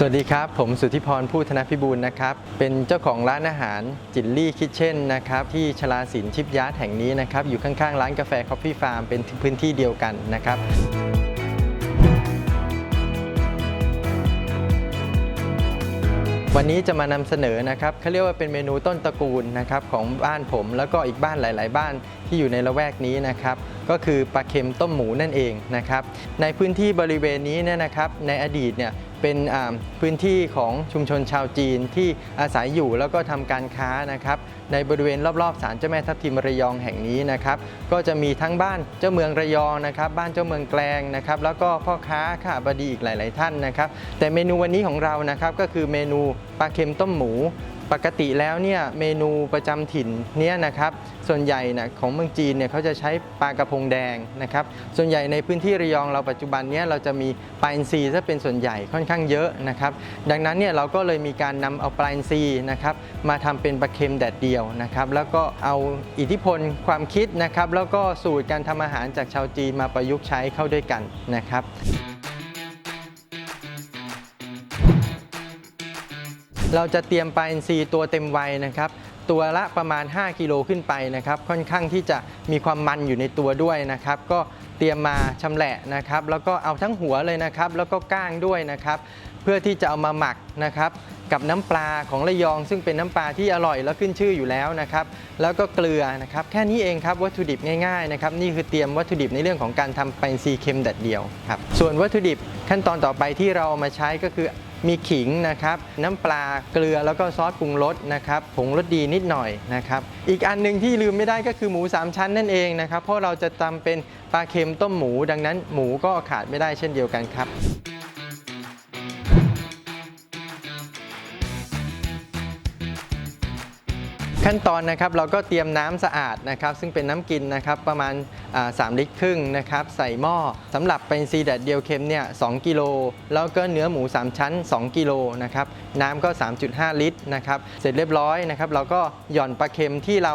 สวัสดีครับ ผมสุทธิพรผู้ธนพิบูลนะครับ เป็นเจ้าของร้านอาหารจินลี่คิทเช่นนะครับ ที่ชลาสินชิปยาร์ดแห่งนี้นะครับ อยู่ข้างๆ ร้านกาแฟคอฟฟี่ฟาร์มเป็นพื้นที่เดียวกันนะครับวันนี้จะมานำเสนอนะครับเขาเรียกว่าเป็นเมนูต้นตระกูลนะครับของบ้านผมแล้วก็อีกบ้านหลาย ๆ บ้านที่อยู่ในละแวกนี้นะครับ ก็คือปลาเค็มต้มหมูนั่นเองนะครับ ในพื้นที่บริเวณนี้เนี่ยนะครับ ในอดีตเนี่ย เป็นพื้นที่ของชุมชนชาวจีนที่อาศัยอยู่แล้วก็ทำการค้านะครับในบริเวณรอบๆศาลเจ้าแม่ทับทิมระยองแห่งนี้นะครับก็จะมีทั้งบ้านเจ้าเมืองระยองนะครับบ้านเจ้าเมืองแกลงนะครับแล้วก็พ่อค้าข้าบดีอีกหลาย ๆ ท่านนะครับแต่เมนูวันนี้ของเรานะครับก็คือเมนูปลาเค็มต้มหมู ปกติแล้วเนี่ยเมนูประจำถิ่นเนี่ยนะครับส่วนใหญ่นะของเมืองจีนเนี่ยเขาจะใช้ปลากระพงแดงนะครับส่วนใหญ่ในพื้นที่ระยองเราปัจจุบันเนี้เราจะมีปลาอินทรีซะเป็นส่วนใหญ่ค่อนข้างเยอะนะครับดังนั้นเนี่ยเราก็เลยมีการนำเอาปลาอินทรีนะครับมาทำเป็นปลาเค็มแดดเดียวนะครับแล้วก็เอาอิทธิพลความคิดนะครับแล้วก็สูตรการทำอาหารจากชาวจีนมาประยุกต์ใช้เข้าด้วยกันนะครับ เราจะเตรียมปลาอินทรีตัวเต็มวัยนะครับ ตัวละประมาณ 5 กิโลขึ้นไปนะครับ ค่อนข้างที่จะมีความมันอยู่ในตัวด้วยนะครับ ก็เตรียมมาชำแหละนะครับ แล้วก็เอาทั้งหัวเลยนะครับ แล้วก็ก้างด้วยนะครับ เพื่อที่จะเอามาหมักนะครับ กับน้ำปลาของระยอง ซึ่งเป็นน้ำปลาที่อร่อยและขึ้นชื่ออยู่แล้วนะครับ แล้วก็เกลือนะครับ แค่นี้เองครับวัตถุดิบง่ายๆนะครับ นี่คือเตรียมวัตถุดิบในเรื่องของการทำปลาอินทรีเค็มแดดเดียวครับ ส่วนวัตถุดิบขั้นตอนต่อไปที่เราเอามาใช้ก็คือ มีขิงนะครับ น้ำปลาเกลือแล้วก็ซอสปรุงรสนะครับผงรสดีนิดหน่อยนะครับ อีกอันหนึ่งที่ลืมไม่ได้ก็คือหมู 3 ชั้นนั่นเองนะครับ เพราะเราจะทำเป็นปลาเค็มต้มหมู ดังนั้นหมูก็ขาดไม่ได้เช่นเดียวกันครับ ขั้นตอนนะครับเราก็เตรียมน้ำสะอาดนะครับ ซึ่งเป็นน้ำกินนะครับประมาณอ่า3ลิตรครึ่งนะครับใส่หม้อสำหรับเป็นซีแดดเดียวเค็มเนี่ยสกิโลแล้วก็เนื้อหมู 3 ชั้น 2 กิโลนะครับน้ำก็ 3.5 ลิตรนะครับเสร็จเรียบร้อยนะครับ เราก็หย่อนปลาเค็มที่เรา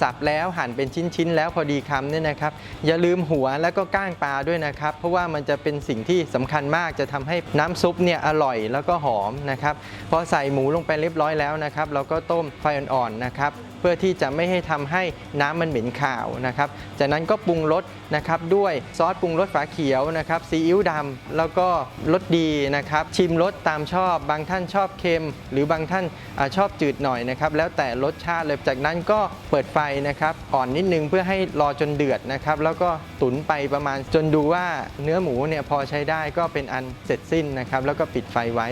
สับแล้วหั่นเป็นชิ้นๆ แล้วพอดีคำเนี่ยนะครับ อย่าลืมหัวแล้วก็ก้างปลาด้วยนะครับ เพราะว่ามันจะเป็นสิ่งที่สำคัญมากจะทำให้น้ำซุปเนี่ยอร่อยแล้วก็หอมนะครับพอใส่หมูลงไปเรียบร้อยแล้วนะครับ เราก็ต้มไฟอ่อนๆนะครับ เพื่อที่จะไม่ให้ทำให้น้ำมันเหม็นข่าวนะครับ จากนั้นก็ปรุงรสนะครับด้วยซอสปรุงรสฝาเขียวนะครับซีอิ๊วดำแล้วก็รสดีนะครับชิมรสตามชอบ บางท่านชอบเค็ม หรือบางท่านอชอบจืดหน่อยนะครับแล้วแต่รสชาติเลยจากนั้นก็เปิดไฟนะครับอ่อนนิดนึงเพื่อให้รอจนเดือดนะครับแล้วก็ตุ๋นไปประมาณจนดูว่าเนื้อหมูเนี่ยพอใช้ได้ก็เป็นอันเสร็จสิ้นนะครับแล้วก็ปิดไฟไว้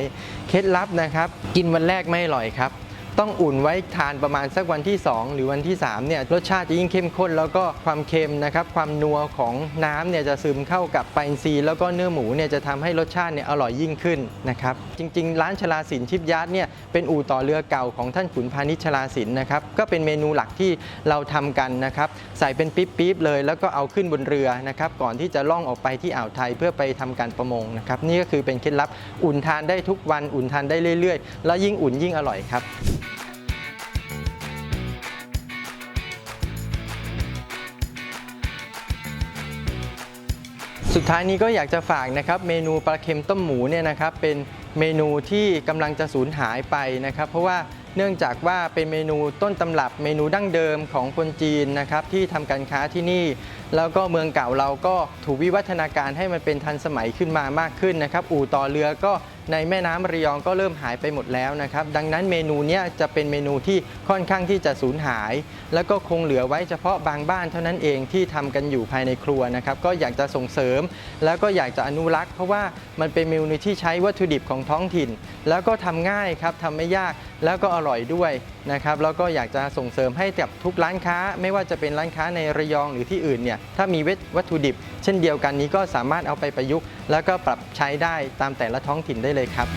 เคล็ดลับนะครับ กินวันแรกไม่อร่อยครับ ต้องอุ่นไว้ทานประมาณสักวันที่ 2 หรือวันที่3เนี่ยรสชาติจะยิ่งเข้มข้น แล้วก็ความเค็มนะครับความนัวของน้ำเนี่ยจะซึมเข้ากับปลาอินทรีย์แล้วก็เนื้อหมูเนี่ยจะทำให้รสชาติเนี่ยอร่อยยิ่งขึ้นนะครับจริง ๆ ร้านชลาสินชิปยาร์ดเนี่ยเป็นอู่ต่อเรือเก่าของท่านขุนพาณิชชลาสินนะครับก็เป็นเมนูหลักที่เราทำกันนะครับใส่เป็นปิ๊บๆเลย แล้วก็เอาขึ้นบนเรือนะครับก่อนที่จะล่องออกไปที่อ่าวไทยเพื่อไปทำการประมงนะครับนี่ก็คือเป็นเคล็ดลับอุ่นทานได้ทุกวันอุ่นทานได้เรื่อย ๆ แล้วยิ่งอุ่นยิ่งอร่อยครับ สุดท้ายนี้ก็อยากจะฝากนะครับเมนูปลาเค็มต้มหมูเนี่ยนะครับเป็นเมนูที่กำลังจะสูญหายไปนะครับ เพราะว่า เนื่องจากว่าเป็นเมนูต้นตำรับเมนูดั้งเดิมของคนจีนนะครับที่ทำการค้าที่นี่ แล้วก็เมืองเก่าเราก็ถูกวิวัฒนาการให้มันเป็นทันสมัยขึ้นมามากขึ้นนะครับ อู่ต่อเรือก็ในแม่น้ำระยองก็เริ่มหายไปหมดแล้วนะครับ ดังนั้นเมนูนี้จะเป็นเมนูที่ค่อนข้างที่จะสูญหาย แล้วก็คงเหลือไว้เฉพาะบางบ้านเท่านั้นเองที่ทำกันอยู่ภายในครัวนะครับ ก็อยากจะส่งเสริม แล้วก็อยากจะอนุรักษ์ เพราะว่ามันเป็นเมนูที่ใช้วัตถุดิบของท้องถิ่น แล้วก็ทำง่ายครับทำไม่ยากแล้วก็อร่อยด้วยนะครับแล้วก็อยากจะส่งเสริมให้กับทุกร้านค้า ไม่ว่าจะเป็นร้านค้าในระยองหรือที่อื่นเนี่ยถ้ามีวัตถุดิบ เช่นเดียวกันนี้ก็สามารถเอาไปประยุกต์ แล้วก็ปรับใช้ได้ตามแต่ละท้องถิ่นได้เลยครับ